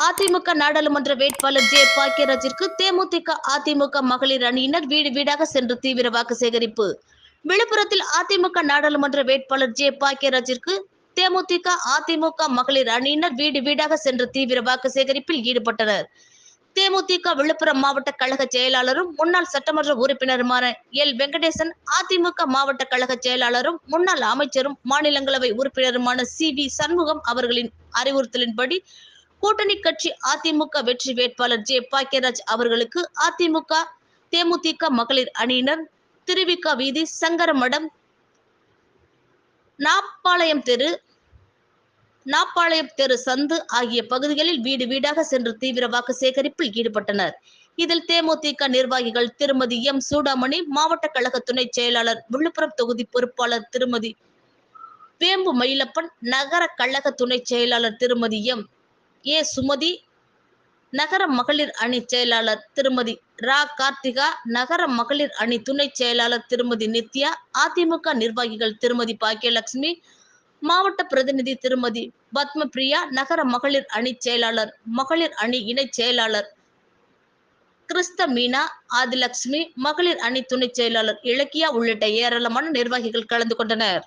அதிமுக நாடாளுமன்ற வேட்பாளர் ஜே பாக்கியராஜிற்கு தேமுதிக அதிமுக மகளிர் அணியினர் வீடு வீடாக சென்று தீவிர வாக்கு சேகரிப்பு. விழுப்புரத்தில் அதிமுக நாடாளுமன்ற வேட்பாளர் ஜே பாக்கியராஜிற்கு தேமுதிக அதிமுக மகளிர் அணியினர் வீடு வீடாக சென்று தீவிர வாக்கு சேகரிப்பில் ஈடுபட்டனர். தேமுதிக விழுப்புரம் மாவட்ட கழக செயலாளரும் முன்னாள் சட்டமன்ற உறுப்பினருமான எல். வெங்கடேசன் அதிமுக மாவட்ட கழக செயலாளரும் முன்னாள் அமைச்சரும் மாநிலங்களவை உறுப்பினருமான சி. வி. சண்முகம் அவர்களின் அறிவுறுத்தலின்படி கூட்டணி கட்சி அதிமுக வெற்றி வேட்பாளர் ஜே பாக்கியராஜ் அவர்களுக்கு அதிமுக தேமுதிக மகளிர் அணியினர் திருவிக வீதி சங்கரமடம் நாப்பாளையம் தெரு நாப்பாளையம் தெரு சந்து ஆகிய பகுதிகளில் வீடு வீடாக சென்று தீவிர வாக்கு சேகரிப்பில் ஈடுபட்டனர். இதில் தேமுதிக நிர்வாகிகள் திருமதி எம் சூடாமணி மாவட்ட கழக துணை செயலாளர் விழுப்புரம் தொகுதி பொறுப்பாளர் திருமதி வேம்பு மயிலப்பன் நகர கழக துணை செயலாளர் திருமதி எம் ஏ சுமதி? நகர மகளிர் அணி செயலாளர் திருமதி ரா கார்த்திகா நகர மகளிர் அணி துணை செயலாளர் திருமதி நித்யா அதிமுக நிர்வாகிகள் திருமதி பாக்கியலட்சுமி மாவட்ட பிரதிநிதி திருமதி பத்மபிரியா நகர மகளிர் அணி செயலாளர் மகளிர் அணி இணை செயலாளர் கிறிஸ்த மீனா ஆதிலட்சுமி மகளிர் அணி துணை செயலாளர் இலக்கியா உள்ளிட்ட ஏராளமான நிர்வாகிகள் கலந்து கொண்டனர்.